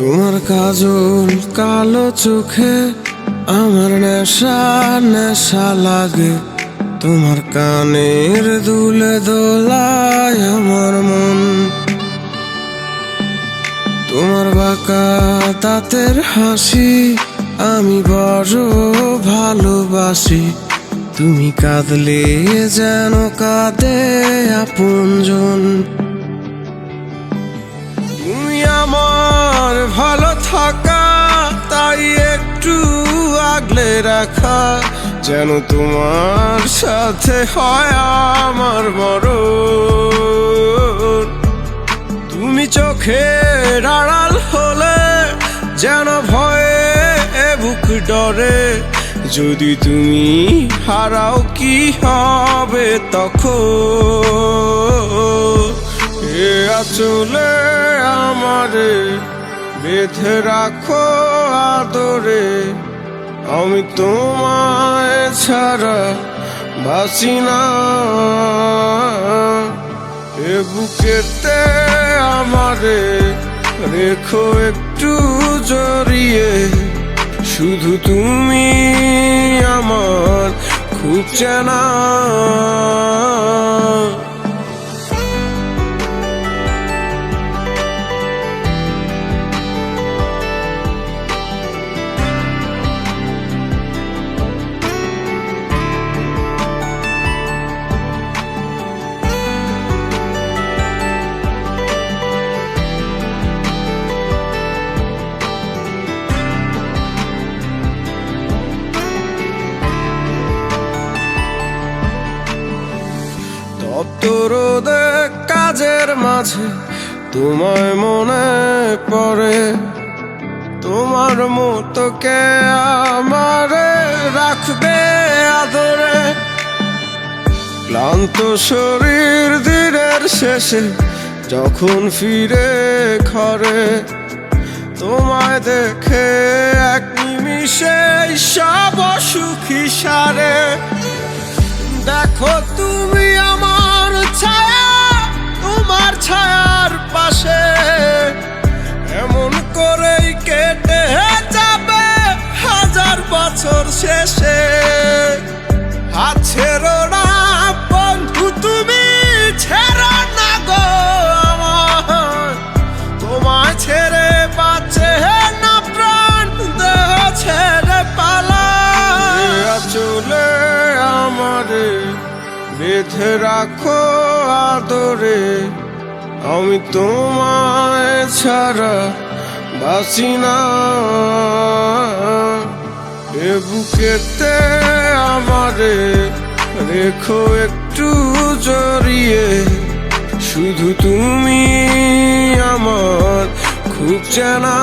তোমার কাজল কালো চোখে আমার নেশা নেশা লাগে। তোমার কানের দুলে দোলায় আমার মন। তোমার বাঁকা দাঁতের হাসি, আমি বড় ভালোবাসি। তুমি কাঁদলে যেন কাঁদে আপনজন। থাকা তাই একটু আগলে রাখা, যেন তোমার সাথে হয় আমার বড় তুমি চোখে আড়াল হলে যেন ভয়ে বুক ডরে, যদি তুমি হারাও কি হবে তখন? এ আচলে আমারে বেঁধে রাখো আদরে। আমি তোমায় ছাড়া বাসি না। এ বুকেতে আমারে রেখো একটু জড়িয়ে। শুধু তুমি আমার খুব চেনা তপ্তরোদে কাজের মাঝে তোমায় মনে পড়ে। তোমার মতো কে আমারে রাখবে আদরে। ক্লান্ত শরীর দিনের শেষে যখন ফিরে ঘরে, তোমায় দেখে এক নিমিষে সব সুখী সারে। দেখো বছর শেষে ছেড়ো না, বন্ধু, তুমি ছেড়ো না গো তোমায় ছেড়ে বাঁচে না প্রাণ, দেহ ছেড়ে পালা চলে আমারে বেঁধে রাখো আদরে। আমি তোমায় ছাড়া বাসি না। এ বুকেতে আমারে রেখো একটু জড়িয়ে। শুধু তুমি আমার খুব চেনা।